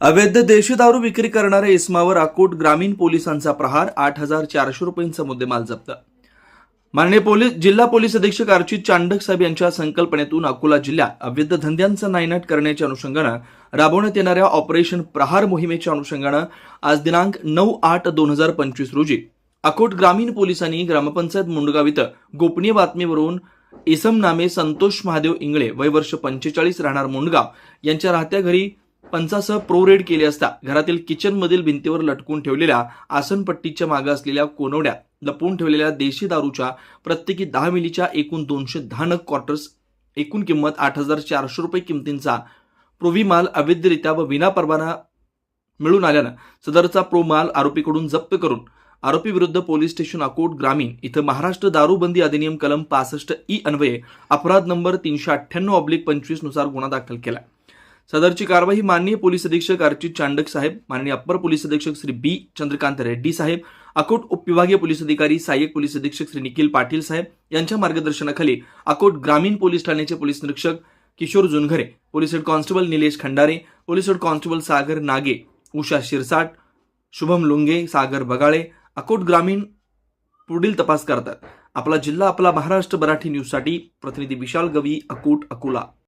अवैध देशी दारू विक्री करणाऱ्या इस्मावर अकोट ग्रामीण पोलिसांचा प्रहार आठ हजार चारशे रुपयांचा मुद्देमाल जप्त. माननीय पोलीस जिल्हा पोलीस अधीक्षक अर्चित चांडक साहेब यांच्या संकल्पनेतून अकोला जिल्ह्यात अवैध धंद्यांचा नायनाट करण्याच्या अनुषंगानं राबवण्यात येणाऱ्या ऑपरेशन प्रहार मोहिमेच्या अनुषंगानं आज दिनांक नऊ आठ दोन हजार पंचवीस रोजी अकोट ग्रामीण पोलिसांनी ग्रामपंचायत मुंडगाव इथं गोपनीय बातमीवरून इसम नामे संतोष महादेव इंगळे वय वर्ष पंचेचाळीस राहणार मुंडगाव यांच्या राहत्या घरी पंचासह प्रो रेड केले असता घरातील किचनमधील भिंतीवर लटकून ठेवलेल्या आसनपट्टीच्या मागे असलेल्या कोनवड्या लपवून ठेवलेल्या देशी दारूच्या प्रत्येकी दहा मिलीच्या एकूण दोनशे दहा नग क्वार्टर्स एकूण किंमत आठ हजार चारशे रुपये किमतींचा प्रोव्ही माल अवैधरित्या व विना परवाना मिळून आल्यानं सदरचा प्रो माल आरोपीकडून जप्त करून आरोपी विरुद्ध पोलीस स्टेशन अकोट ग्रामीण इथं महाराष्ट्र दारूबंदी अधिनियम कलम पासष्ट ई अन्वये अपराध नंबर तीनशे अठ्ठ्याण्णव ऑब्लिक पंचवीसनुसार गुन्हा दाखल केला. सदरची कारवाई माननीय पोलीस अधीक्षक अर्चित चांडक साहेब माननीय अप्पर पोलीस अधीक्षक श्री बी चंद्रकांत रेड्डी साहेब अकोट उपविभागीय पोलीस अधिकारी सहाय्यक पोलीस अधीक्षक श्री निखिल पाटील साहेब यांच्या मार्गदर्शनाखाली अकोट ग्रामीण पोलीस ठाण्याचे पोलीस निरीक्षक Kishor Junghare police head constable Nilesh Khandare police head constable Sagar Nage Usha Shirsat Shubham लुंगे सागर बगाळे अकोट ग्रामीण पुढील तपास करतात. आपला जिल्हा आपला महाराष्ट्र मराठी न्यूजसाठी प्रतिनिधी विशाल गवी अकोट अकोला.